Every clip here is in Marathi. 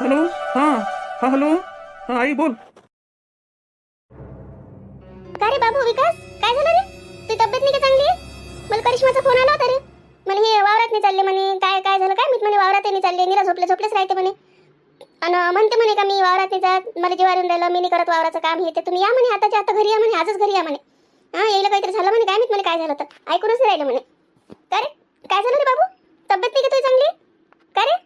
हॅलो? हां हां हॅलो? हां आई बोल. का रे बाबू विकास? काय झालं रे? तुझी तब्येत नाही का चांगली? आहे? मला करिश्माचा फोन आला होता रे. म्हणे हे वावरात नाही चालले म्हणे. काय काय झालं? काय मी म्हणे वावरात नाही चालले. निरा झोपले झोपलेच राहते म्हणे. आणि म्हणते म्हणे का मी वावरात नाही जात. मला जेव्हा येऊन राहिलं. मी नाही करत वावराचं काम. हे ते तुम्ही या म्हणे. आताच्या आता घरी या म्हणे. आजच घरी या म्हणे. हा यायला काहीतरी झालं म्हणे. काय माहीत म्हणे काय झालं तर. ऐकूनच नाही राहिलं म्हणे. का रे? काय झालं रे बाबू? तब्येत नाही का तुझी चांगली? का रे?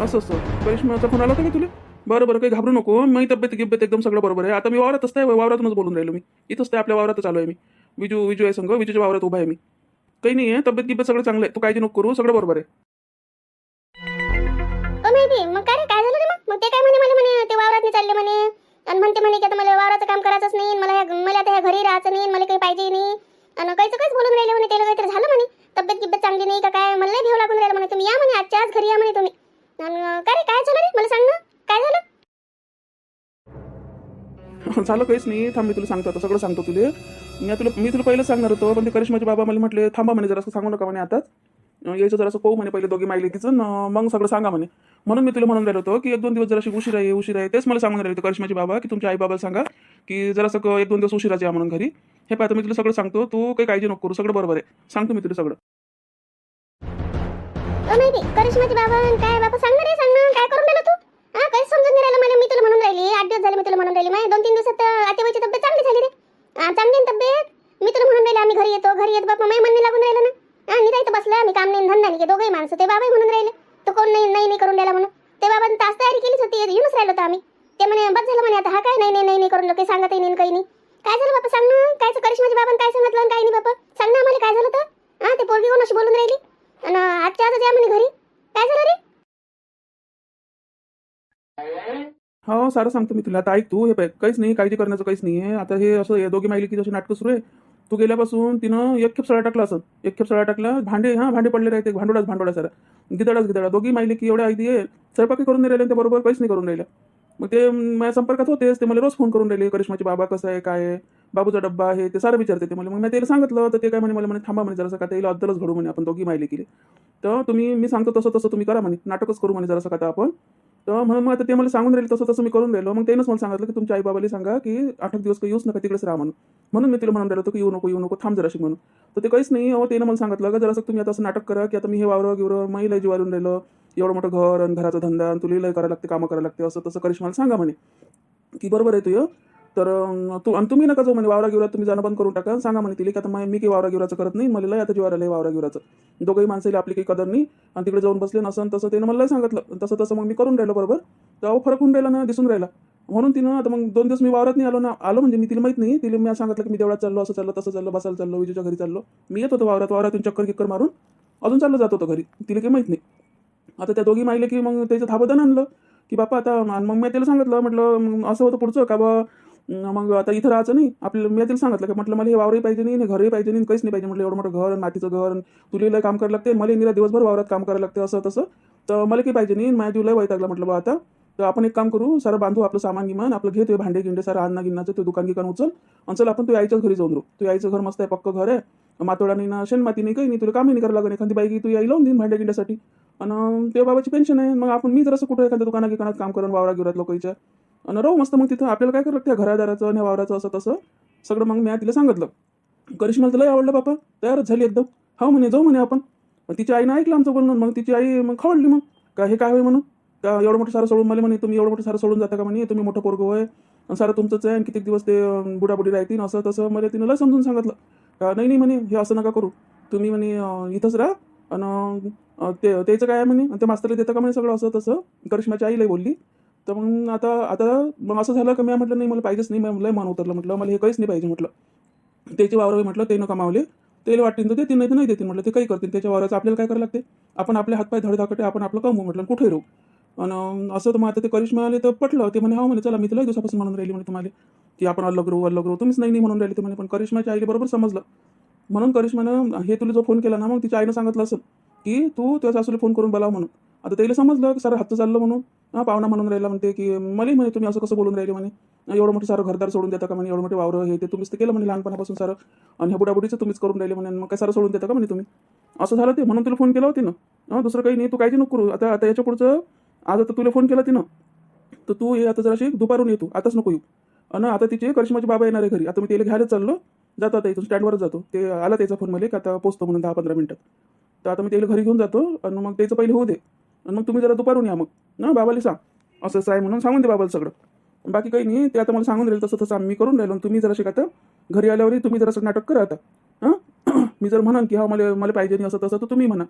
असं असं. करिश्माचा फोन आला होता का तुला? बरं बरं काही घाबरू नको. मी तब्येत गिब्येत एकदम सगळं बरोबर आहे. आता मी वावरातच आहे वावरातूनच बोलून राहिलो मी. इथंच ते आपल्या वावरातच आलो आहे मी. विजू विजू आहे संघ विजूच्या वावरात उभा आहे मी. काही नाही आहे तब्येत गिब्येत सगळं चांगलं आहे. तू काळजी नको करू सगळं बरोबर आहे. ओ मग काय रे काय झालं रे मग? मग ते काय म्हणे मला म्हणे ते वावरात नाही चालले म्हणे. आणि म्हणते म्हणे की आता मला वावराचं काम करायचंच नाही मला ह्या मला आता ह्या घरी राहायचं नाही मला काही पाहिजे नाही. आणि काहीच काहीच बोलून राहिले म्हणे त्याला काहीतरी झालं म्हणे. तब्येत गिब्येत चांगली नाही का काय? मला नाही भेव लागून राहिलं म्हणे. तुम्ही या म्हणे आजच्या आज घरी या म्हणे तुम्ही. आणि काय रे काय झालं रे? मला सांग ना. काय झालं? झालं काहीच नाही. थांब मी तुला सांगतो आता. सगळं सांगतो तुले. मी तुला मी तुला पहिलं सांगणार होतो पण ते करिश्माचे बाबा मला म्हटले थांबा म्हणे जरासं सांगू नका म्हणे आताच. अं, यायचं जरासं पाहू म्हणे पहिले दोघी मायले तिचं न मग सगळं सांगा म्हणे. म्हणून मी तुला म्हणून राहिलो होतो की एक दोन दिवस जराशी उशीर आहे उशीर आहे तेच मला सांगून राहिले होते करिश्माचे बाबा की तुमच्या आई बाबाला सांगा की जरासं क- एक दोन दिवस उशिराच या म्हणून घरी. हे पाहतो मी तुला सगळं सांगतो. तू काही काळजी नको करू. सगळं बरोबर आहे. सांगतो मी तुला सगळं. ओ मेबी करिश्माची बाबा काय बाबा सांग ना रे सांग ना. काय करून राहिला तू? हा काय समजून नाही राहिलं मला. मी तुला म्हणून राहिली. आठ दिवस झाले मी तुला म्हणून राहिली. माझी दोन तीन दिवसात आतेबाईची तब्येत चांगली झाली रे. चांगली ना तब्येत? मी तुला म्हणून राहिले आम्ही घरी येतो. घरी येतो बापा माझ्या म्हणणे लागून राहिलं ना. हा मी तर बसला मी काम नाही धंदा नाही दोघंही माणसं. ते बाबाही म्हणून राहिले तो कोण नाही नाही नाही करून राहिला म्हणून ते बाबांनी तास तयारी केलीच होती येऊनच राहिलो होतो आम्ही ते म्हणे बस झालं म्हणे आता हा काय नाही नाही नाही नाही करून लोक सांगत नाही काही नाही काय झालं बाबा सांग ना काय करिश्माच्या बाबांनी काय सांगितलं आणि काय नाही बाबा सांग ना आम्हाला काय झालं तर हा ते पोरगी कोण अशी बोलून राहिली आणि आजच्या आजच या म्हणे घरी काय झालं रे हो सारं सांगतो मी तुला. आता ऐक तू हे पाय काहीच नाही काळजी करण्याचं काहीच नाही आहे. आता हे असं हे दोघी माहिली की जशी नाटकं सुरू आहे तू गेल्यापासून तिनं एक खेप सळा टाकला असं. एक खेप सळा टाकला भांडे हां भांडे पडले राहते भांडोळाच भांडोळा सारा. गिदडाच गिदडा. दोघी माहिती की एवढ्या आयदी आहे स्वयंपाकी करून नाही राहिले ते बरोबर काहीच नाही करून राहिल्या. मग ते माझ्या संपर्कात होतेच ते मला रोज फोन करून राहिले करिश्माचे बाबा कसं आहे काय आहे बाबूचा डब्बा आहे ते सारं विचारते ते मला. मग मी त्याला सांगितलं तर ते काय म्हणे मला म्हणे थांबा म्हणे जरासं का त्याला अद्दलच घडू म्हणे आपण दोघी माहिती केली. तर तुम्ही मी सांगतो तसं तसं तुम्ही करा म्हणे नाटकच करू म्हणे जरासं का आपण. तर म्हणून मग आता ते मला सांगून राहिले तसं तसं मी करून राहिलो. मग त्यानंच मला सांगितलं की तुमच्या आईबाबाला सांगा की आठ दिवस काही येऊच नका तिकडेच राहा म्हणून. म्हणून मी तिला म्हणून राहिलो की येऊ नको येऊ नको थांब जराशी म्हणून. तर ते काहीच नाही अहो त्यानं मला सांगितलं का जरासं तुम्ही आता असं नाटक करा की आता मी हे वावरं गिवरं महिला जीवारून राहिलं. एवढं मोठं घर आणि घराचा धंदा आणि तुला लय करायला लागते कामं करायला लागते असं तसं करिश्माला सांगा म्हणे. की बरोबर आहे तुझं तर तू आणि तुम्ही नका जाऊ म्हणे वावरा गिवरात तुम्ही जाणं बंद करून टाका. सांगा म्हणे तिला की आता मी काही वावरा गिवराचं करत नाही मला आता जीवार आलंय वावरा गिवराचं. दोघंही माणसाला आपली काही कदर नाही आणि तिकडे जाऊन बसले नसन तसं त्यानं मला सांगितलं. तसं तसं मग मी करून राहिलो बरोबर. तर फरक होऊन राहिला ना दिसून राहिला. म्हणून तिनं आता मग दोन दिवस मी वावरात नाही आलो ना आलो म्हणजे मी तिला माहीत नाही. तिला मी सांगितलं की मी देवळात चाललो असं चाललं तसं चाललं बसायला चाललो विजूच्या घरी चाललो. मी येत होतो वावरात वावरातून चक्कर किक्कर मारून. अजून चाललं जात होतं घरी. तिला काही माहीत नाही. आता त्या दोघी माहिले की मग त्याचं थाबदन आणलं. की बापा आता आणि मग मी त्याला सांगितलं म्हटलं मग असं होतं पुढचं का बा? मग आता इथं राहायचं नाही. आपल्याला मी तिला सांगितलं की म्हटलं मला हे वावरही पाहिजे नाही घरही पाहिजे नाही काहीच नाही पाहिजे. म्हटलं एवढं मोठं घर आणि मातीचं घर आणि तुला काम करायला लागते. मला निरा दिवसभर वावरात काम करायला लागते असं तसं. तर मला काही पाहिजे नाही माझ्या जीवला वैतागला म्हटलं बा आता तर आपण एक काम करू सारं बांधू आपलं सामान गिमान आपलं घे ते भांडे गिंडे सारं अन्ना गिन्नाचं ते दुकान गिकान उचल आणि चल आपण तू यायच्याच घरी जाऊन राहू. तू यायचं घर मस्त आहे पक्क घर आहे. मातोडाने ना शेण माती नाही काही नाही तुला कामही नाही करायला लागेल एखादी बाई की तू यायला लावून देईन भांड्या गिंड्यासाठी. आणि ते बाबाची पेन्शन आहे. मग आपण मी जरासं कुठं एखाद्या दुकाना गिकानात काम करून वावरा गिरात लोकांच्या आणि राहू मस्त मग तिथं. आपल्याला काय करत त्या घरादाराचं आणि वावराचं असं तसं. सगळं मग मी तिला सांगितलं. करिश्माला तर आवडलं बापा. तयारच झाली एकदम. हा म्हणे जाऊ म्हणे आपण. मग तिच्या आईनं ऐकलं आमचं बोलणं. मग तिची आई मग खवडली मग. का हे काय होय म्हणून? का एवढं मोठं सारं सोडून मला म्हणे तुम्ही एवढं मोठं सारं सोडून जाता का म्हणे? तुम्ही मोठं पोरगो आहे आणि सारं तुमचंच आहे. आणि किती दिवस ते बुडाबुडी राहतील असं तसं. मला तिनं लय समजून सांगितलं. का नाही नाही म्हणे हे असं नका करू. तुम्ही म्हणे इथंच राहा. आणि ते त्याचं काय आहे म्हणे? ते मास्तरला देतं का म्हणे सगळं? असं तसं. करिश्माची आईला बोलली. तर मग आता आता मग असं झालं का मी म्हटलं नाही मला पाहिजेच नाही. मला लय मान उतरलं म्हटलं. मला हे काहीच नाही पाहिजे म्हटलं. त्याचे वावर म्हटलं ते न कमावले तेल वाटतील तर देतील नाही तर नाही देतील म्हटलं. ते काही करतील. त्याच्या वावराचं आपल्याला काय करायला लागते? आपण आपले हातपाय धडधाकटे आपण आपलं कमवू म्हटलं. कुठे राहू? आणि असं तर मग आता ते करिश्मा आले तर पटलं. ते म्हणे हा म्हणे चला मी तुला दिवसापासून म्हणून राहिली म्हणे तुम्हाला. की आपण अलग राहू अलग राहू. तुम्हीच नाही नाही म्हणून राहिले ते म्हणे. पण करिश्माच्या आईला बरोबर समजलं. म्हणून करिश्मानं हे तुला जो फोन केला ना मग तिच्या आईनं सांगितलं असं की तू त्या सासूला फोन करून बोलाव म्हणून. आता त्याला समजलं की सर हातचं चाललं म्हणून. हा पाहुणा म्हणून राहिला म्हणते की मला म्हणे तुम्ही असं कसं बोलून राहिले म्हणे? एवढं मोठं सारं घरदार सोडून देता का म्हणे? एवढं मोठे वावरं हे ते तुम्हीच ते केलं म्हणे लहानपणापासून सारं. आणि हे बुडाबुडीचं तुम्हीच करून राहिले म्हणे आणि मग काय सारं सोडून देता का म्हणे तुम्ही? असं झालं ते म्हणून तुला फोन केला होती ना? दुसरं काही नाही तू काळजी नको करू. आता आता याच्या पुढचं आज आता तुला फोन केला तिनं तर तू ये आता जराशी दुपारून येतो आताच नको येऊ. आणि आता तिचे करिश्माचे बाबा येणार आहे घरी. आता मी त्याला घ्यायला चाललो जातो आता इथून स्टँडवरच जातो. ते आला त्याचा फोन मला की आता पोचतो म्हणून दहा पंधरा मिनिटात. तर आता मी त्याला घरी घेऊन जातो आणि मग त्याचं पहिले होऊ दे. मग तुम्ही जरा दुपारून या मग. ना बाबाला सांग. असं असं आहे म्हणून सांगून दे बाबाला सगळं. बाकी काही नाही ते आता मला सांगून राहील तसं तसं आम्ही करून राहिलो तुम्ही जरा शिका घरी आल्यावरही तुम्ही जरासं नाटक करा आता. हां? मी जर म्हणान की हा मला मला पाहिजे नाही असं तसं तर तुम्ही म्हणा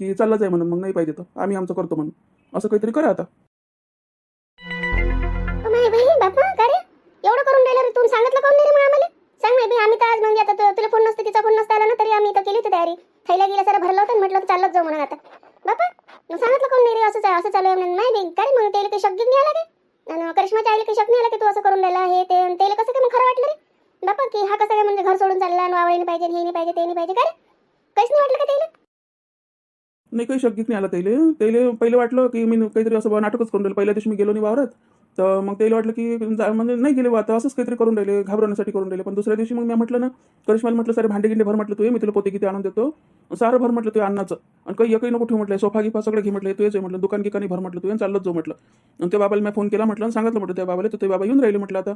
की चाललाच आहे म्हणून मग नाही पाहिजे तर. आम्ही आमचं करतो म्हणून. असं काहीतरी करा आता. एवढं करून राहिलं रे तुम्ही सांगितलं काऊन नाही रे आम्हाला? सांग नाही आम्ही तर आज म्हणजे आता तुला फोन नसते तिचा फोन नसता आला ना तरी आम्ही इथं केली होती तयारी. थैला गेल्या सर भरला होता म्हटलं होतं जाऊ म्हणून आता. बापा मग सांगितलं कोण नाही रे असं असं चालू आहे म्हणून नाही बाई काय मग त्याला काही शब्द नाही आला काय आणि करिश्माच्या आईला काही शक नाही आला की तू असं करून राहिला हे ते त्याला कसं काय मग खरं वाटलं रे बापा की हा कसं काय म्हणजे घर सोडून चालला आणि वावळी नाही पाहिजे हे नाही पाहिजे ते नाही पाहिजे काय काहीच नाही वाटलं का त्याला नाही काही शक्यच नाही आला त्याला त्याले पहिले वाटलं की मी काहीतरी असं नाटकच करून राहिलं पहिल्या दिवशी मी गेलो नाही वावरात तर मग त्याला वाटलं की जा- म्हणजे नाही गेले बा आता असंच काहीतरी करून राहिले घाबरवण्यासाठी करून राहिले. पण दुसऱ्या दिवशी मग मी म्हटलं ना करिश्माला म्हटलं सारे भांडे गिंडे भर म्हटलं तू ये, मी तुला पोते किती आणून देतो. सारं भर म्हटलं तू अन्नाचं. आणि काही एकही नको ठेवू म्हटलं सोफा गिफा सगळं घे म्हटलं तू म्हटलं दुकान गिकानी भर म्हटलं तू ये, चालत जाऊ म्हटलं. आणि त्या बाबाला मी फोन केला म्हटलं सांगितलं म्हटलं त्या बाबाला तर ते बाबा येऊन राहिले म्हटलं आता.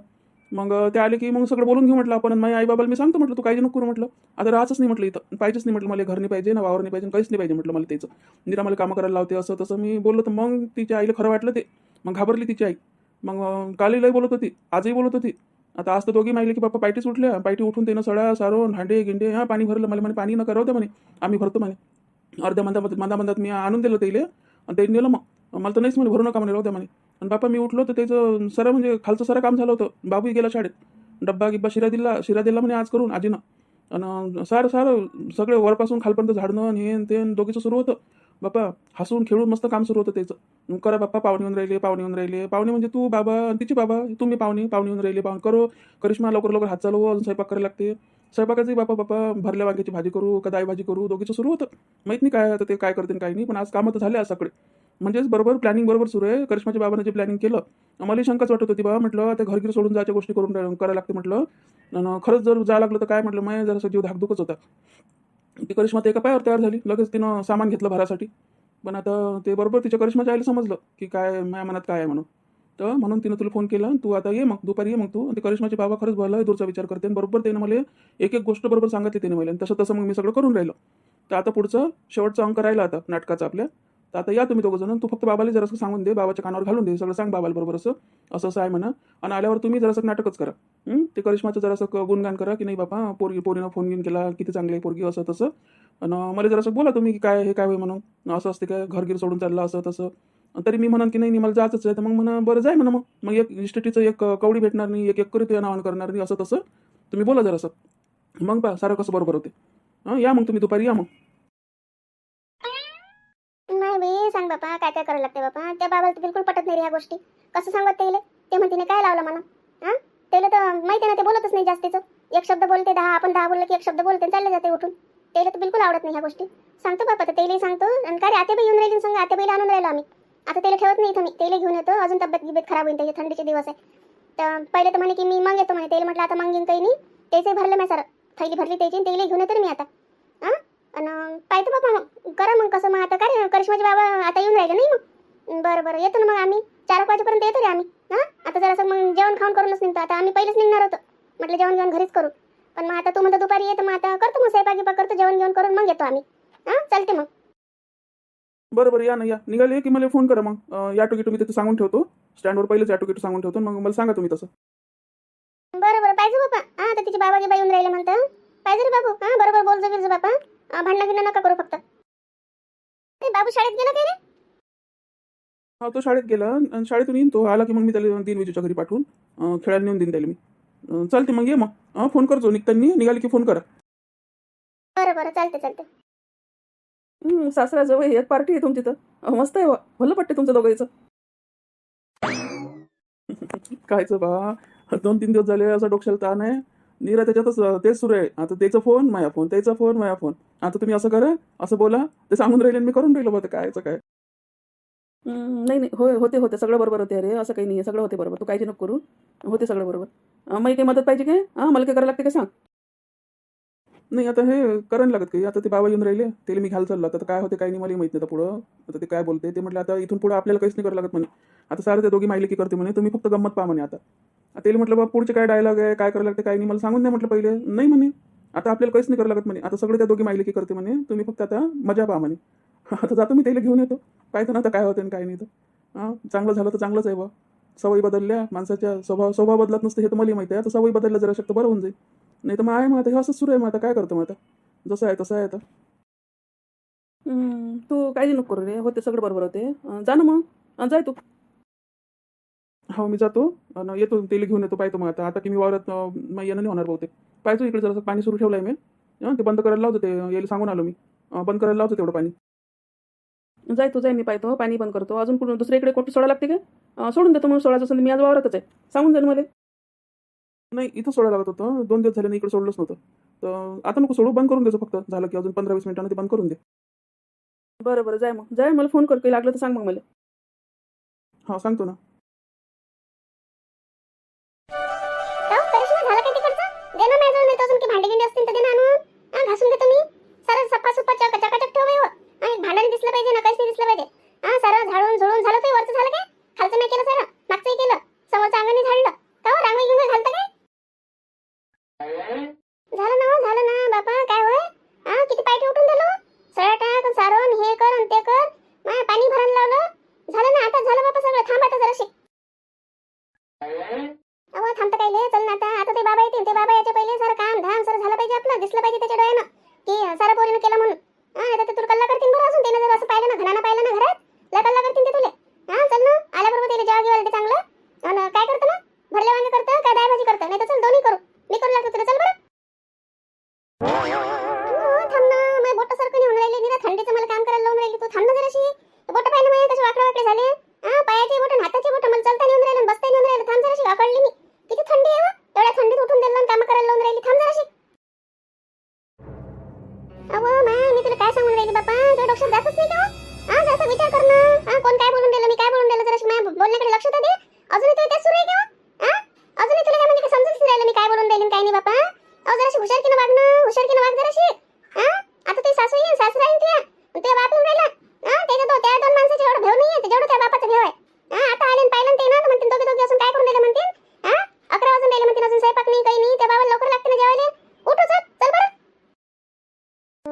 मग ते आले की मग सगळं बोलून घेऊ म्हटलं आपण. माझ्या आई बाबाला मी सांगतो म्हटलं तू काही नको करू म्हटलं. आता राहच नाही म्हटलं इथं. पाहिजेच नाही म्हटलं मला घर नाही पाहिजे ना वावर नाही पाहिजे काहीच नाही पाहिजे म्हटलं मला त्याचं. निरा मला कामं करायला लावते असं तसं मी बोललो. तर मग तिच्या आईला खरं वाटलं ते. मग घाबरली तिची आई. मग काली लई बोलत होती. आजही बोलत होती. आता आज तर दोघी माहिले की बाप्पा पायटीच उठल्या. पायटी उठून त्यानं सडा सारून भांडे गिंडे हां पाणी भरलं. मला म्हणे पाणी न करवतं म्हणे. आम्ही भरतो म्हणे. अर्ध्या मंदा मंदा मंदात मी आणून दिलं त्याला. आणि त्याने नेलं मग. मला तर नाहीच म्हणे भरू नका म्हणे राहू म्हणे. आणि बापा मी उठलो तर त्याचं सर म्हणजे खालचं सारं काम झालं होतं. बाबूही गेला शाळेत. डब्बा गिब्बा शिरा दिला शिरा दिला म्हणे आज करून आजीनं. आणि सारं सारं सगळे वरपासून खालपर्यंत झाडणं आणि हे ते दोघीचं सुरू होतं. बाप्पा हसून खेळून मस्त काम सुरू होतं त्याचं. करा बाप्पा पाहुणे येऊन राहिले पाहुणे येऊन राहिले. पाहुणे म्हणजे तू बाबा आणि तिची बाबा तुम्ही पाहुणे पाहुणे येऊन राहिले पाहुणे. करो करिश्मा लवकर लवकर हात चालवू अजून स्वयंपाक करायला लागते. स्वयंपाकाची बापा बाप्पा भरल्या वांग्याची भाजी करू का दाई भाजी करू दोघीचं सुरू होतं. माहीत नाही काय आता ते काय करते आणि काय नाही पण आज कामं तर झाले आज सगळे. म्हणजेच बरोबर प्लॅनिंग बरोबर सुरू आहे. करिश्माच्या बाबानं जे प्लॅनिंग केलं मला शंकाच वाटत होती बाबा म्हटलं आता घरगीर सोडून जायच्या गोष्टी करून करायला लागते म्हटलं. आणि खरंच जर जायला लागलं तर काय म्हटलं मग जरासं जीव धाकधुकच होता. ती करिश्मा ते एका पायावर तयार झाली. लगेच तिनं सामान घेतलं भरासाठी. पण आता ते बरोबर तिच्या करिश्माच्या आईला समजलं की काय माझ्या मनात काय आहे म्हणून. तर म्हणून तिनं तुला फोन केला तू आता ये मग दुपारी ये मग तू. आणि ते करिश्माचे बाबा खरंच भरला दूरचा विचार करते. आणि बरोबर त्यानं मला एक एक गोष्ट बरोबर सांगितली त्याने मला. तसं तसं मग मी सगळं करून राहिलो. तर आता पुढचं शेवटचा अंक राहिला आता नाटकाचा आपल्या. तर आता या तुम्ही दोघं जण तू फक्त बाबाला जरासं सांगून दे बाबाच्या कानावर घालून दे सगळं सांग बाबाला बरोबर असं. असं असं आहे म्हणा. आणि आल्यावर तुम्ही जरासं नाटकच करा. ते करिश्माचं जरासं गुणगान करा की नाही बाबा पोरगी पोरीनं फोन घेऊन केला किती चांगली आहे पोरगी असं तसं. आणि मला जरासं बोला तुम्ही की काय हे काय होय म्हणून. असं असते काय घरगिर सोडून चाललं असं तसं. तरी मी म्हणन की नाही मला जायचंच आहे तर मग म्हणा बरं जाय म्हणा मग. मग एक इस्टेटीचं एक कवडी भेटणार नाही एक एक करी तुझ्या नावानं करणार नाही असं तसं. तुम्ही बोला जरासं. मग पा सारं कसं बरोबर होते. हां? या मग तुम्ही दुपारी या मग नाही बाई सांग बापा काय काय करायला लागते बापा? त्या बाबाला बिलकुल पटत नाही रे ह्या गोष्टी. कसं सांगत त्याला? ते म्हणते काय लावलं मला हा? त्याला तर माहिती आहे ना ते बोलतच नाही जास्तीचं. एक शब्द बोलते दहा आपण दहा बोललं की एक शब्द बोलते चालले जाते उठून. त्याला तर बिलकुल आवडत नाही ह्या गोष्टी. सांगतो बापा तर त्यालाही सांगतो. आणि काय रे येऊन राहिली सांग आतेबाईला आणून राहिलो आम्ही. आता त्याला ठेवत नाही इथं मी. त्याला घेऊन येतो. अजून तब्येत गिबेत खराब होईल त्याचे थंडीचे दिवस आहे. तर पहिले तर म्हणे की मी मग येतो म्हणे त्याला म्हटलं आता मग येईन काही नाही. त्याचे भरलं मी सर. थैली भरली त्याची आणि त्याला घेऊन येतो मी आता. हां? आणि पाहतो बापा मग. करा मग कसं मग आता काय करिश्माचे बाबा आता येऊन राहिले नाही मग. बरं बरं. येतो ना मग आम्ही. चार एक वाजेपर्यंत येतो रे आम्ही. हां? आता जरासं मग जेवण खाऊन करूनच निघतो. आता आम्ही पहिलेच निघणार होतो. म्हटलं जेवण घेऊन घरीच करू. पण मग आता तू म्हणतो दुपारी येतो मग आता करतो मग स्वयंपाक करतो जेवण घेऊन करून मग येतो आम्ही. हां? चालते मग. बरं बरं. या ना या. निघाले की मला फोन करा मग. या टोकी तुम्ही तिथे सांगून ठेवतो. स्टँडवर पहिलेच या टोकी सांगून ठेवतो. मग मला सांगा तुम्ही तसं. बरं बरं. पाहिजे बाबा. हां आता तिचे बाबा गिबा येऊन राहिले म्हणतं. पाहिजे रे बाबू. हां बरोबर. बोलजो बिरजो बापा अं, भांडणं गिंडणं नका करू फक्त. ते बाबू शाळेत गेला काय रे? हा तो शाळेत गेला. आणि शाळेतून येईन तो. आला की मग मी त्याला दिन विजूच्या घरी पाठवून. अं, खेळायला नेऊन देईन त्याला मी. अं, चालते मग ये मग. हां फोन करतो. निघताना निघाले की फोन करा. बरं बरं. चालते चालते. हं, सासऱ्याजवळ एक पार्टी आहे तुमची तर. अहो, मस्त आहे वा. भलं पट्टे तुमचं दोघांचं कायचं बा? दोन तीन दिवस झाले असं डोक्याला ताण आहे. निरा त्याच्यातच तेच सुरू आहे. आता त्याचा फोन माया फोन त्याचा फोन माया फोन आता तुम्ही असं करा असं बोला ते सांगून राहिले मी करून राहिलो बघ कायचं काय नाही नाही होय होते होते सगळं बरोबर होते अरे असं काही नाही सगळं होते बरोबर तू काळजी नको करू. होते सगळं बरोबर. अं, मला काही मदत पाहिजे काय? हां मला काय करायला लागते का सांग? नाही आता हे करायला लागत काही आता ते बाबा येऊन राहिले. त्याला मी घ्यायला चालला. आता काय होते काही नाही मला माहीत नाही आता पुढं. आता ते काय बोलते ते म्हटलं आता इथून पुढे आपल्याला काहीच नाही करावं लागत म्हणे. आता सारं ते दोघी माहिली की करते म्हणे तुम्ही फक्त गंमत पहा म्हणे आता. आता त्याला म्हटलं बाबा पुढचे काय डायलॉग आहे काय करायला लागते काय नाही मला सांगून द्या म्हटलं पहिले. नाही म्हणे. आता आपल्याला काहीच नाही करावं लागत म्हणे. आता सगळे त्या दोघी माहिली की करते म्हणे. तुम्ही फक्त आता मजा पहा म्हणे. आता जातो मी त्याला घेऊन येतो. काय ना आता काय होतं आणि काय नाही तर. हां चांगलं झालं तर चांगलंच आहे बा सवयी बदलल्या माणसाच्या स्वभाव स्वभाव बदलत नसतं हे तर मला माहिती आहे. आता सवयी बदलल्या जरा शकतं बरं होऊन जाईल. नाही तर मग आहे मग आता हे असंच सुरू आहे मग आता काय करतो मग आता? जसं आहे तसं आहे आता. तू काळजी नको करू रे होते सगळं बरोबर होते. अं, जा ना मग. अं, जाय तू. हो मी जातो. आणि येतो तेल घेऊन येतो पाहतो मग आता. आता की मी वावरात अं, मग येणं नाही होणार बहुतेक. पाहिजे इकडे जरासं पाणी सुरू ठेवलं आहे मी. हं, ते बंद करायला लावतो ते यायला सांगून आलो मी. अं, बंद करायला लावतो तेवढं पाणी. जाय तू जाय मी पाहतो. पाणी बंद करतो. अजून कुठून दुसऱ्या इकडे कोटी सोडा लागते का? अं, सोडून देतो मग सोडायचं असेल तर मी आज वावरातच आहे. सांगून जाईल मला. नाही इथं सोडायला लागत होतं. दोन दिवस झाले नाही इकडे सोडलंच नव्हतं. तर आता नको सोडू बंद करून द्यायचं फक्त. झालं की अजून पंधरा वीस मिनिटांनी ते बंद करून दे. बरं बरं. जाय मग. जाय मला फोन कर. काही लागलं तर सांग मग मला. हा सांगतो ना.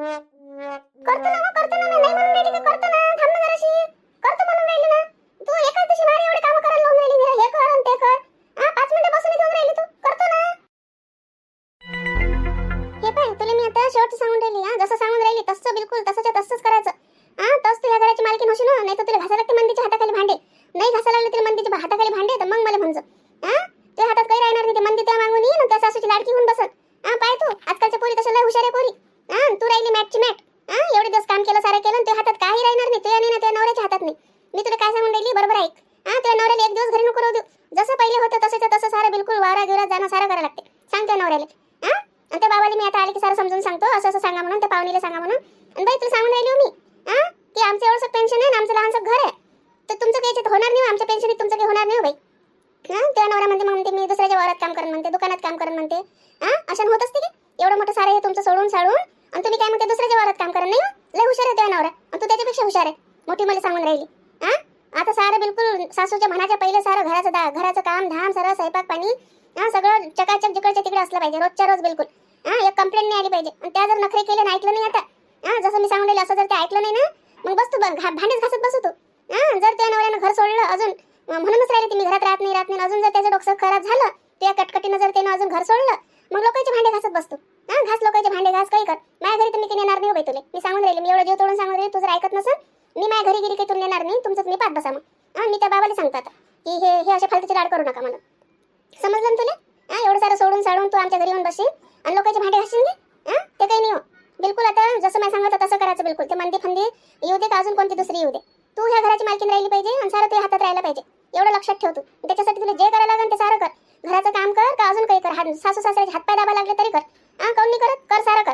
करतो ना मग करतो ना समजून सांगतो असं असं सांगा म्हणून त्या पाहुणीला सांगा म्हणून. आणि बाई तुला सांगून राहिली हो मी हा? की आमचं एवढंसं पेन्शन आहे आमचं लहानसं घर आहे. तर तुमचं काही याच्यात होणार नाही हो, आमच्या पेन्शनीत तुमचं काही होणार नाही हो बाई. हा? त्या नवरा म्हणते मग म्हणते मी दुसऱ्याच्या वावरात काम करेन म्हणते दुकानात काम करेन म्हणते. हा? अशा होत असते की? एवढं मोठं सारं हे तुमचं सोडून साडून आणि तुम्ही काय म्हणते दुसऱ्याच्या वावरात काम करेन नाही हो? लय हुशार आहे त्या नवरा. आणि तू त्याच्यापेक्षा हुशार आहे. मोठी मला सांगून राहिली. हा? आता सारं बिलकुल सासूच्या म्हणाच्या पहिले सारं घराचं दा घराचं काम धाम सारं स्वयंपाक पाणी हा सगळं चकाचक जिकडच्या तिकडे असलं पाहिजे रोजच्या रोज बिलकुल. हा एक कंप्लेंट नाही आली पाहिजे. आणि त्या जर नखरे केले ना ऐकलं नाही आता हा जसं मी सांगून राहिले असं जर ते ऐकलं नाही ना मग बस तू भांडेच घासत बसू तू. हा जर त्या नवऱ्यानं घर सोडलं अजून म्हणूनच राहिली ती मी घरात राहत नाही राहत नाही अजून जर त्याचं डोकं खराब झालं त्या कटकटीनं जर त्यानं अजून घर सोडलं मग लोकांचे भांडे घासत बसतो. हा घास लोकांचे भांडे घास काही कर. माझ्या घरी तुम्ही येणार नाही हो उभे तुले. मी सांगून राहिले मी एवढं जीव तोडून सांगून राहिले तू जर ऐकत नसेल मी माझ्या घरी गिरी काही तुम्ही येणार नाही तुमचं तुम्ही पाठ बसा मग. हा मी त्या बाबाला सांगतो आता की हे हे असे फालतूचे लाड करू नका म्हणून. समजलं ना तुला? हा एवढं सारं सोडून साडून तू आमच्या घरी येऊन बसशील? आणि लोकांचे भांडे घासशील घे ते काही नाही हो. बिलकुल आता जसं मी सांगत तसं करायचं बिलकुल. ते मंदी फंदी येऊ दे का अजून कोणती दुसरी येऊ दे. तू ह्या घराची मालकीन राहिली पाहिजे आणि सारं तुझ्या हातात राहिलं पाहिजे. एवढं लक्षात ठेव तू. त्याच्यासाठी तुला जे करायला लागेल ते सारं कर. घराचं काम कर का अजून काही कर? हात सासू सासऱ्याचे हातपाय दाबा लागले तरी कर. हां? काऊन नाही करत? कर सारं कर.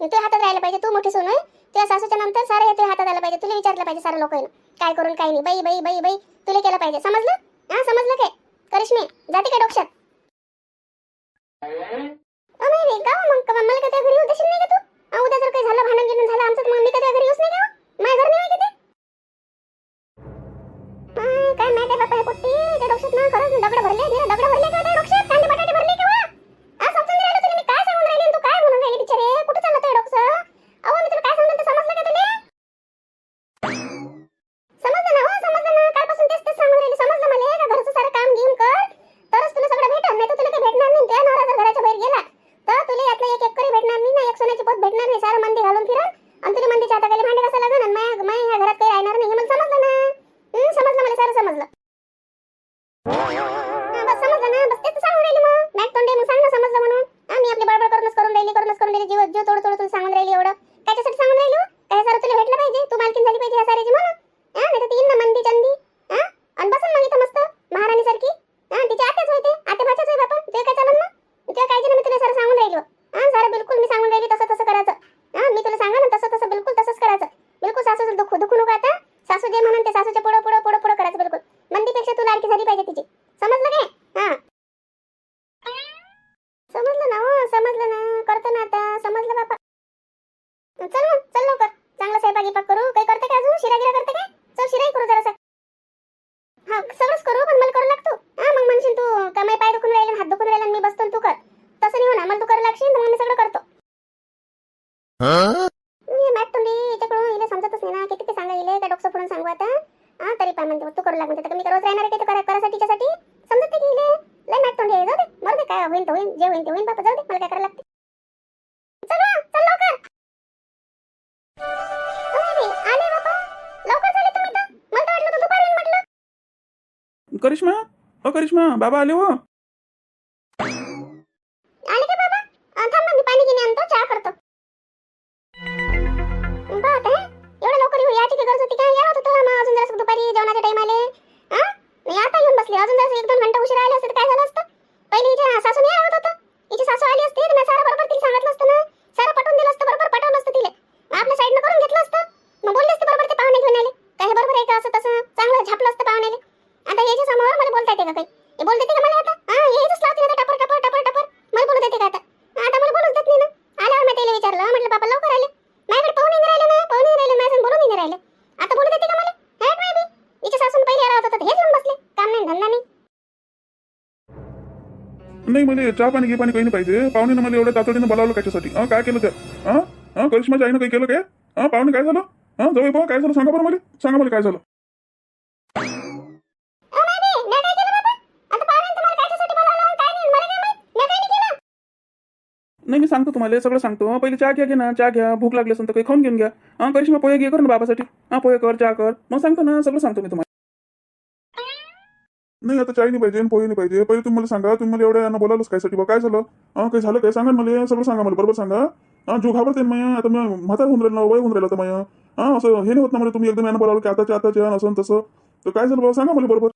तुझ्या हातात राहिलं पाहिजे. तू मोठी सून आहे. तुझ्या सासूच्या नंतर सारं हे तुझ्या हातात आलं पाहिजे. तुला विचारलं पाहिजे सारं लोकांना काय करून काय नाही. बाई बाई बाई बाई. तुला केलं पाहिजे. समजलं? हां? समजलं काय? करिश्मी जाते काय डोक्षात नाही का मग का मला का त्या घरी येऊ नाही का तू? उद्या जर काही झालं भांडण गिंडण झालं आमचं तर मग मी का त्या घरी येऊच नाही का माझ्या घर नाही का ते अ, काय माहिती बापा हे पोट्टी त्या डोक्यात ना खरंच दगड भरले नाही दगड भरले का त्या डोक्यात कांदे बटाटे भरले का वा? आ, समजून नाही राहिलं तुला मी काय सांगून राहिली आणि तू काय म्हणून राहिली बिचारे कुठे चाललं तुझ्या डोकं अहो मी तुला काय सांगून ते समजलं का तुला समजलं ना हो समजलं ना कालपासून तेच तेच सांगून राहिली समजलं मला का घरचं सारं काम घेऊन कर तरच तुला सगळं भेटल नाही तर तुला काही भेटणार नाही त्या नवरा जर घराच्या बाहेर गेला तर तुला यातलं एक एक करी भेटणार नाही ना एक सोन्याची पोत भेटणार नाही सारं मंदी घालून फिरल आणि तुला मंदीच्या हाताखाली भांडे कसं लागन आणि माया माया ह्या घरात काही राहणार नाही हे मला समजलं ना हं, समजलं मला सारं समजलं हा, बस समजलं ना बस तेच तर सांगून राहिली मग मॅक तोंडे मग सांग ना समजलं म्हणून हा, मी आपली बडबड करूनच करून राहिली करूनच करून राहिली जीव जीव तोड तोड तुला सांगून राहिली एवढं त्याच्यासाठी सांगून राहिली हो? काय सारं तुला भेटलं पाहिजे तू मालकीन झाली पाहिजे ह्या साऱ्याची म्हणून हा नाही तर ती येईन ना मंदी चंदी हा आणि बसन मग इथं मस्त महाराणी सारखी हा तिची आत्याच होते आत्या भाच्याच होय बापा ते काय चालन ना ते काय ना मी तुला सारं सांगून राहिलो हा सारं बिलकुल मी सांगून राहिली तसं तसं करायचं हा मी तुला सांगा ना तसं तसं बिलकुल तसंच करायचं बिलकुल सासू दुखू दुखू नको आता सासू जे म्हणून ते सासूच्या पुढं पुढं पुढं पुढं करायचं बिलकुल मंदीपेक्षा तू लाडकी झाली पाहिजे तिची समजलं काय हा समजलं ना हो समजलं ना करतो ना आता समजलं बापा चल मग चल लवकर चांगला स्वयंपाक गिपाक करू काही करते का अजून शिरा गिरा करते काय चल शिराही करू जरासा हा सगळंच करू पण मला करू लागतो हा मग म्हणशील तू कमाई पाय दुखून राहिले हात दुखून राहिले आणि मी बसतो आणि तू कर तसं नाही होणार मला तू करू लागशील तर मग मी सगळं करतो मी मॅट तोंडी याच्याकडून हिला समजतच नाही ना किती ते सांगा येईल का डोकं फोडून सांगू आता हा तरी पाय म्हणते तू करू लाग म्हणते तर मी रोज राहणार आहे का ते करा करासाठी तिच्यासाठी समजत नाही की हिले लय मॅट तोंडी आहे जाऊ दे मरू दे काय होईन जे होईन ते होईन बापा जाऊ दे मला काय करायला लागते. चल चल लवकर. हो, आले बापा. लवकर झाले तुम्ही तर. मला वाटलं दुपारी म्हटलं. करिश्मा अ करिश्मा बाबा आले हो. चहा पाणी घे पाणी काही नाही पाहिजे. पाहुणे मला एवढ्या तातडीनं बोलावलं कशासाठी हा काय केलं त्या? हा हा करिश्माच्या आईनं काही केलं काय? हा पाहुणे काय झालं? हा जवळ पाहा काय झालं? सांगा बरं मला. सांगा मला काय झालं. नाही? मी सांगतो तुम्हाला सगळं सांगतो. पहिले चहा घ्या घे ना. चहा घ्या. भूक लागली असेल तर काही खाऊन घेऊन घ्या. हा करिश्मा पोहे घे कर ना बाबासाठी. हा पोहे कर चहा कर. मग सांगतो ना सगळं सांगतो मी तुम्हाला. नाही आता चाय नाही पाहिजे पोहे नाही पाहिजे. पहिले तुम्ही मला सांगा तुम्ही मला एवढ्या यांना बोलावलंच कायसाठी बा काय झालं? हा काही झालं काय? सांगा मला सगळं सांगा मला बरोबर सांगा. हा जो घाबरते मग आता मी म्हातार होऊन राहिलं वय होऊन राहिलं तर मग हा असं हे नाही होत ना मला तुम्ही एकदम यांना बोलावलं की आताच्या आताच्या असं तसं. तर काय झालं बाबा सांगा मला बरोबर.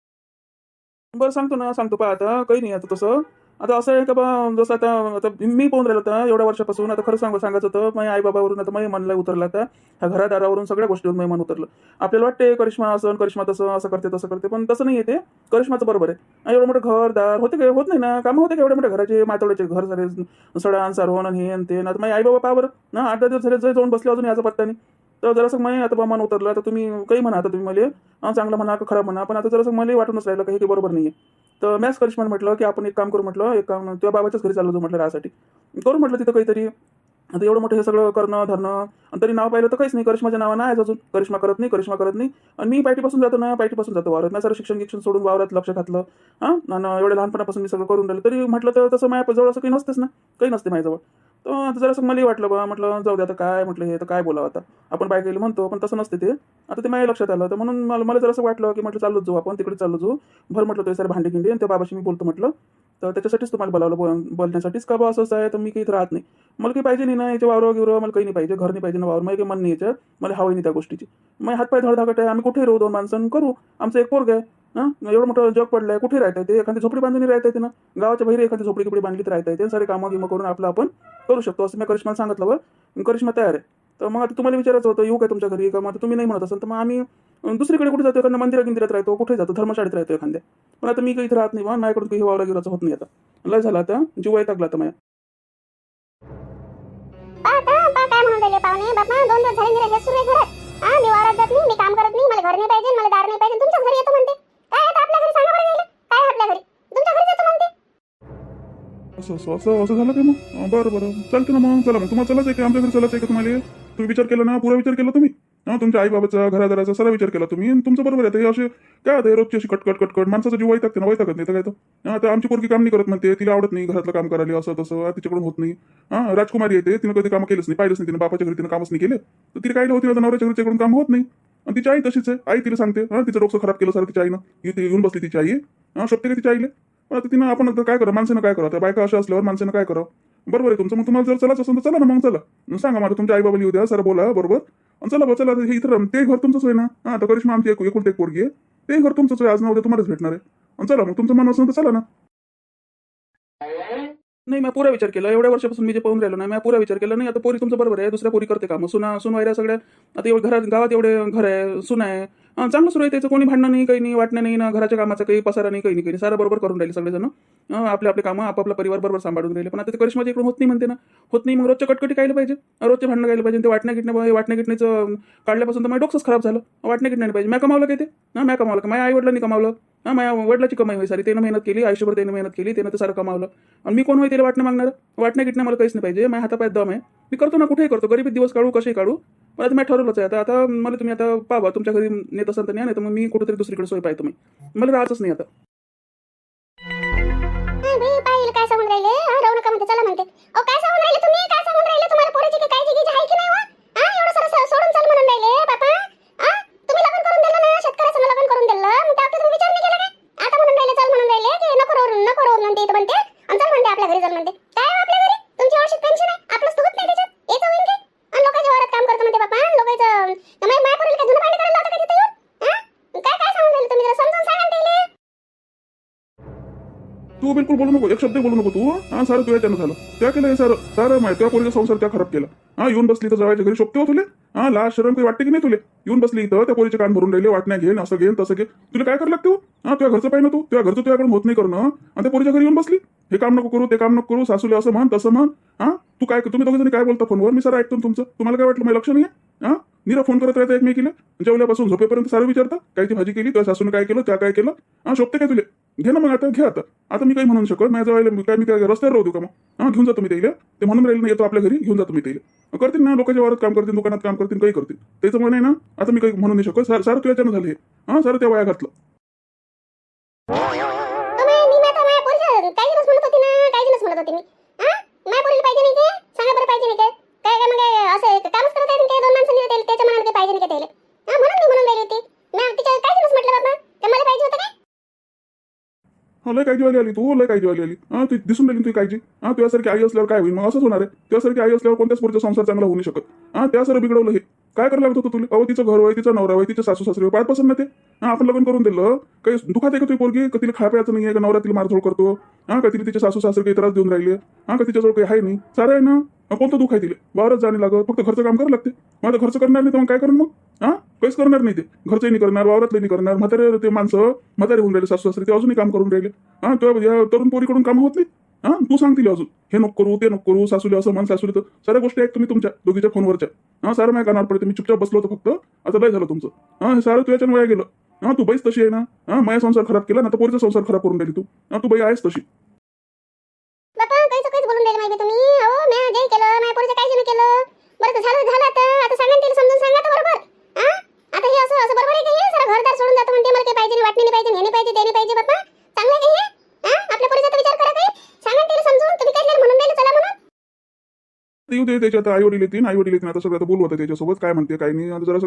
बरं सांगतो ना सांगतो पहा आता. काही नाही आता तसं. आता असं आहे का बा जसं आता आता मी पाहून राहिलो होता एवढ्या वर्षापासून आता खरं सांग सांगायचं होतं माझ्या आई बाबावरून आता माझ्या मनला उतरलं आता. ह्या घरादारावरून सगळ्या गोष्टीवरून माझं मन उतरलं. आपल्याला वाटते करिश्मा असं करिश्मा तसं असं करते तसं करते पण तसं नाही येते करिश्माचं बरोबर आहे. आणि एवढं मोठं घरदार होते काय होत नाही ना. कामं होते का एवढ्या मोठ्या घराचे? मातवड्याचे घर झाले सडान सारवण आणि हे आणि ते. ना आता माझे आई बाबा बरं. ना आठ दहा दिवस झाले जरी जाऊन बसले अजून याचा पत्ता नाही तर जरासं मी आता बा मन उतरलं आता तुम्ही काही म्हणा आता तुम्ही मला चांगलं म्हणा का खराब म्हणा पण आता जरासं मला वाटूनच राहिलं काही बरोबर नाही आहे तर मॅच करिश्मान म्हटलं की आपण एक काम करू म्हटलं एक काम त्या बाबाच्याच घरी चाललो होतो म्हटलं राहासाठी करू म्हटलं तिथं काहीतरी. आता एवढं मोठं हे सगळं करणं धरणं आणि तरी नाव पाहिलं तर काहीच नाही. करिश्माच्या नावानं आहे अजून. करिश्मा करत नाही करिश्मा करत नाही. आणि मी पायटीपासून जातो ना पायटीपासून जातो वावरात. नाही सर शिक्षण शिक्षण सोडून वावरात लक्ष घातलं हां? आणि एवढ्या लहानपणापासून मी सगळं करून राहिलं. तरी म्हटलं तर तसं माझ्याजवळ असं काही नसतेच ना. काही नसते माझ्याजवळ. तर जरासं मलाही वाटलं बा म्हटलं जाऊ दे आता काय म्हटलं हे तर काय बोलावं आता? आपण बाय गेलं म्हणतो पण तसं नसते ते. आता ते माझ्या लक्षात आलं. तर म्हणून मला मला जरासं वाटलं की म्हटलं चाललो जाऊ आपण तिकडे चाललो जाऊ. भर म्हटलं ते सर भांडी गिंडी आणि त्या बाबाशी मी बोलतो म्हटलं तर त्याच्यासाठीच तुम्हाला बोलावलं बोल बोलण्यासाठीच. का बा असं आहे? तर मी काही राहत नाही. मला काही पाहिजे नाही ना याच्या वावर वगैरे मला काही नाही पाहिजे. घर नाही पाहिजे ना वावर. मला काही मन नाही याचं मला हवं नाही त्या गोष्टीची. मग हातपाय धडधाकट आहे. आम्ही कुठे राहू? दोन माणसं करू. आमचं एक पोरग आहे. हां? एवढं मोठं जग पडलं आहे कुठे राहता येते एखादी झोपडी बांधून राहता येते ना? गावाच्या बाहेर एखादी झोपडी किपडी बांधली तर राहता येते सारे कामं गिमं करून आपलं आपण करू शकतो. असं मी करिश्माला सांगितलं बरं. करिश्मा तयार आहे. तर मग आता तुम्हाला विचारायचं होतं येऊ काय तुमच्या घरी? का मग आता तुम्ही नाही म्हणत असाल तर मग आम्ही दुसरीकडे कुठे जातो? एखाद्या मंदिरा गिंदिरात राहतो कुठे जातो? धर्मशाळेत राहतो एखाद्या. पण आता मी काही इथे राहत नाही बा. माझ्याकडून काही वावरा गिराचं होत नाही आता. लय झालं आता. जीव टाकला आता माझ्या. हे आहे घरात. मी वावरात जात नाही मी काम करत नाही मला घर नाही पाहिजे मला दार नाही पाहिजे तुमच्याच घरी येतो म्हणते. काय आता म्हणते. असं असं असं असं झालं काय मग? बरं बरं. चालते ना मग. चला मग तुम्हाला चलाच आहे का? आमच्या घरी चलाच आहे का तुम्हाला? तुम्ही विचार केला ना पुरा विचार केला तुम्ही. हा तुमच्या आई बाबाचा घरादाराचा सगळा विचार केला तुम्ही. तुमचं बरोबर आहे ते असे काय आता रोजची अशी कटकट कटकट माणसाचा जीव वैतागते ना वैतागत नाही तर काय तर आता आमची पोरगी काम नाही करत म्हणते तिला आवडत नाही घरातलं काम करायला असं तसं तिच्याकडून होत नाही. हा राजकुमारी येते तिनं कधी काम केलंच नाही पाहिलंच नाही तिने बापाच्या घरी तिने कामच नाही केले. तर तिला काय होती आता नवऱ्याच्या घरच्याकडून काम होत नाही. आणि तिची आई तशीच आहे आई तिला सांगते हा तिचं डोकं खराब केलं सर तिच्या आईनं येऊन बसली तिची आई. हा शक्य का तिच्या आईले? पण आता तिनं आपण काय करा? माणसानं काय करा? त्या बायका अशा असल्यावर माणसानं काय करावं बरोबर आहे तुमचं. मग तुम्हाला जर चलाच असेल तर चला ना मग चला. सांगा मला तुमच्या आई बाबा येऊ द्या सर बोला बरोबर? आणि चला बा चला हे इथं ते घर तुमचंच आहे ना? हा तर करिश्मा आमची एकुलते एक पोरगी आहे. ते घर तुमचंच आहे. आज ना उद्या तुम्हालाच भेटणार आहे. आणि चला मग तुमचं मन असेल तर चला ना. नाही मी पुरा विचार केला. एवढ्या वर्षापासून मी जे पाहून राहिलो नाही. मी पुरा विचार केला नाही. आता पोरी तुमचं बरोबर आहे. दुसऱ्या पोरी करते काम. सुना सुनवायऱ्या सगळ्या. आता एवढं घरात गावात एवढे घर आहे. सुना आहे. चांगलं सुरू आहे त्याचं कोणी भांडणं नाही काही नाही वाटणं नाही ना घराच्या कामाचं काही पसारा नाही काही नाही काही नाही. सारा बरोबर करून राहिले सगळेजण. आपले आपले कामं आपापला परिवार बरोबर सांभाळून राहिले. पण आता ते करिश्माच्या इकडून होत नाही म्हणते ना. होत नाही मग रोजच्या कटकटी कायला पाहिजे. रोजचे भांडणं गायला पाहिजे. ते वाटण्या गिटण्या वाटण्या गिटण्याचं काढल्यापासून तर माझ्या डोक्सच खराब झालं. वाटण्या गिटण्याने पाहिजे. मॅ कमावलं काय ते? ना मॅ कमावलं का? माझ्या आई वडिलांनी कमावलं. हा माझ्या वडिलाची कमाई होई सारी. त्यानं मेहनत केली आयुष्यभर त्यानं मेहनत केली त्यानं ते सारं कमावलं. आणि मी कोण होई त्याला वाटणं मागणार? वाटणं गिटणं मला काहीच नाही पाहिजे. माझ्या हातापायात दम आहे. मी करतो ना कुठेही करतो. गरीबीत दिवस काढू कसे काढू. पण आता मी ठरवलंच आहे. आता आता मला तुम्ही आता पाहा तुमच्या घरी नेत असाल तर नाही नाही तर मग मी कुठेतरी दुसरीकडे सोय पाहिजे तुम्ही मला राहतच नाही आता. काय सांगून राहिले? राहू नका म्हणते चला म्हणते. अहो काय सांगून राहिले तुम्ही? काय सांगून राहिले तुम्हाला? पोरीची काही काळजी गिजी आहे की नाही वा? हा एवढं सरस सोडून चाल म्हणून राहिले बापा हा तुम्ही लग्न करून दिलं ना शेतकऱ्याचं लग्न करून दिलं मग त्या तुम्ही विचार नाही केला काय आता म्हणून राहिले चल म्हणून राहिले की नको रोड म्हणते इथं म्हणते. आणि चल म्हणते आपल्या घरी चल म्हणते. काय हो आपल्या घरी? तुमची वर्षात पेन्शन आहे? आपलं तर होत नाही त्याच्यात. येतं होईल की. आणि लोकांच्या वावरात काम करतो म्हणते बापा. लोकांचं माय माय पोरीला काय जुनं पाणी करायला लावतं का तिथं येऊन? हा काय काय सांगून राहिले तुम्ही? जरा समजून सांगा ना त्याला. तू बिलकुल बोलू नको. एक शब्द बोलू नको तू. हा सारं तुझ्या त्यानं झालं. त्या केलं हे सारं. सारं माहिती त्या पोरीचा संसार त्या खराब केला. हा येऊन बसली तर जवायच्या घरी शोभते हो तुला? हा ला शरम काही वाटते की नाही तुले? येऊन बसली इथं त्या पोरीचे कान भरून राहिले वाटण्या घेन असं घेन तसं घे तुला काय करायला लागते हो? हा तुझ्या घरचं पाहिजे तू? तुझ्या घरचं तुझ्याकडून होत नाही करणं. आणि त्या पोरीच्या घरी येऊन बसली? हे काम नको करू ते काम नको करू सासूले असं म्हण तसं म्हण. हा तू काय तुम्ही दोघं जणी काय बोलता? फोनवर मी सर ऐकतो तुमचं. तुम्हाला काय वाटलं मला लक्ष नाही हा? निरा फोन करत राहता एकमेकीला? जेवल्यापासून झोपेपर्यंत सारं विचारता काय ती भाजी केली? त्या सासून काय केलं? त्या काय केलं? हा शोभते काय तुले? घे ना मग आता घे आता. आता मी काही म्हणू शकत. माझ्या जवळ काय मी काय रस्त्यावर राहू का मग? हा घेऊन जातो मी त्याला ते म्हणून राहिले ना येतो आपल्या घरी घेऊन जातो मी त्याला करतील ना लोकांच्या वावरात काम करतील दुकानात काम करतील काही करतील. त्याचं मन आहे ना आता मी काही म्हणू नाही शकत. सार सारं तुझ्याच्यानं हे. हा सारं त्या वाया घातलं. काय म्हणत होती ना म्हणत होती मी. हा? पाहिजे नाही सांगा बरं पाहिजे नाही काय काय मग असं कामच करत आहे ते दोन माणसं दिले त्याच्या मनात काही पाहिजे नाही का त्याला? हा म्हणून मी म्हणून गेली होती. मी तिच्या काय दिवस म्हटलं बाबा? का मला पाहिजे होतं काय? हा लय काळजी वाली आली तू लय काळजी वाली आली. हा तू दिसून राहिली तुझी काळजी. हा तुझ्यासारखी आई असल्यावर काय होईल? मग असंच होणार आहे. त्यासारखी आई असल्यावर कोणत्याच पोरीचा संसार चांगला होऊ नाही शकत. हा त्या सर बिघडवलं हे. काय करायला लागत होतं तुला? अहो तिचं घर होय तिचा नवरा होय तिचे सासू सासरे पाय पसंत नाही ते हा आपण लग्न करून दिलं. काही दुखात आहे का पोरगी? का तिला खायचं नाही आहे का नवरा तिला मारझोड करतो? हा का तिला तिचे सासू सासरे काही त्रास देऊन राहिले? हा का तिच्याजवळ काही आहे नाही? सारं आहे ना? कोणतं दुःख आहे तिला? वावरच जाणे लागत. फक्त घरचं काम करावं लागते. मग आता खर्च करणार नाही तर मग काय करणार मग? हा? काहीच करणार नाही ते. घरचंही नाही करणार वावरातलं नाही करणार. म्हातारे ते माणसं म्हातारे होऊन राहिले सासू सासरे. ते अजूनही काम करून राहिले. हा तो या तरुण पोरीकडून काम होत नाही हा? तू सांगतील अजून. हे नको करू ते नको करू सासूले असं म्हण सासूले तर. साऱ्या गोष्टी आहेत तुम्ही तुमच्या दोघीच्या फोनवरच्या. हा सारं माझ्या कानावर पडते. मी चुपचाप बसलो होतो फक्त. आता लय झालं तुमचं. हा हे सारं तुझ्याच्या वया गेलं. हा तू बाईस तशी आहे ना? हा माझा संसार खराब केला ना तर पोरीचा संसार खराब करून राहिली तू. हा तू बाई आहेस तशी. बापा काहीच काहीच बोलून राहिले माहिती तुम्ही. हो मी जे केलं माझ्या पोरीचं काहीच नाही केलं. बरं तर झालं झालं आता. आता सांगा ना तिला समजून सांगा तर बरोबर. हा? आता हे असं असं बरोबर आहे का हे? सारा घरदार सोडून जातो म्हणते मला काही पाहिजे नाही वाटणे नाही पाहिजे हे नाही पाहिजे ते नाही पाहिजे बापा चांगलं आहे का हे? हा? आपल्या पोरीचा विचार करा काही. सांगा ना तिला समजून तुम्ही काय म्हणून चला म्हणून. येऊ दे त्याच्यात आई वडील येतील आई वडील येतील. आता सगळं आता बोलू आता त्याच्यासोबत काय म्हणते काय नाही. आता जरा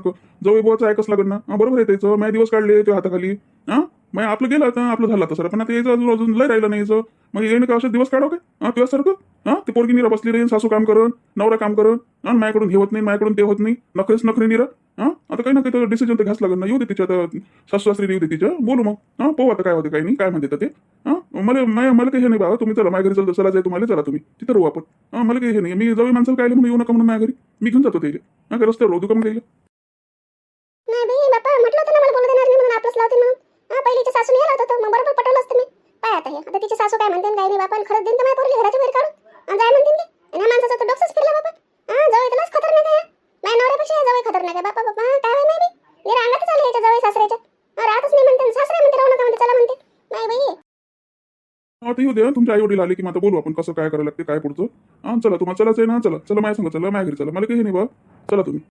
जवळ बोच ऐकच लागत ना बरोबर आहे त्याचं. मॅ दिवस काढले त्या हाताखाली. हा? मग आपलं गेलं आता आपलं झालं तसं पण आता यायचं अजून अजून लय राहिलं नाही यायचं मग येईन का असे दिवस काढाव काय? हा सारखं? हा ते पोरगी निरा बसली राहील सासू काम करण नवरा काम करण. हा माझ्याकडून हे होत नाही माझ्याकडून ते होत नाही. नखरेच नखरे निरा. हा आता काही ना काही डिसिजन तर घ्यास लागेल ना. येऊ दे तिच्या आता सासू सासरी येऊ दे तिच्या. बोलू मग. हा पाहू आता काय होते काय नाही काय म्हणते तर ते. हा मला मला काही हे नाही बाबा. तुम्ही चला माझ्या घरी चला चला जाय तुम्हाला चला तुम्ही. तिथं राहू आपण. हा मला काही हे नाही. मी जवळ माणसाला काय म्हणून येऊ नका म्हणून माझ्या घरी? मी घेऊन जातो त्याला. हा काय रस्त्यावर राहू दुकान मग त्याला? नाही बाप्पा म्हटलं होतं ना मला बोलू देणार नाही म्हणून आपलंच लावते मग. हा पहिलीच्या सासू सासूने हे होतं मग बरोबर पटवलं असतं मी. काय आता हे. आता तिची सासू काय म्हणते काय नाही बापा. खरंच देईन तर माझ्या पोरली घराच्या बाहेर काढून. आणि जाय म्हणते ते आणि ह्या माणसाचा तर डोक्सच फिरला बापा. हा जवळ त्यालाच खतरनाक आहे माझ्या नवऱ्यापेक्षा जवळ खतरनाक आहे. बापा बापा काय आहे नाही मी जरा अंगातच आले याच्या जवळ सासऱ्याच्या. राहतच नाही म्हणते सासरे म्हणते राहू नका म्हणते चला म्हणते. नाही बाई. आता येऊ दे तुमच्या आई वडील आले की मग आता बोलू आपण कसं काय करायला लागते काय पुढचं. हा चला तुम्हाला चलाच आहे ना चला. चला माझ्या सांगा चला माझ्या घरी चला. मला काही नाही बा. चला तुम्ही.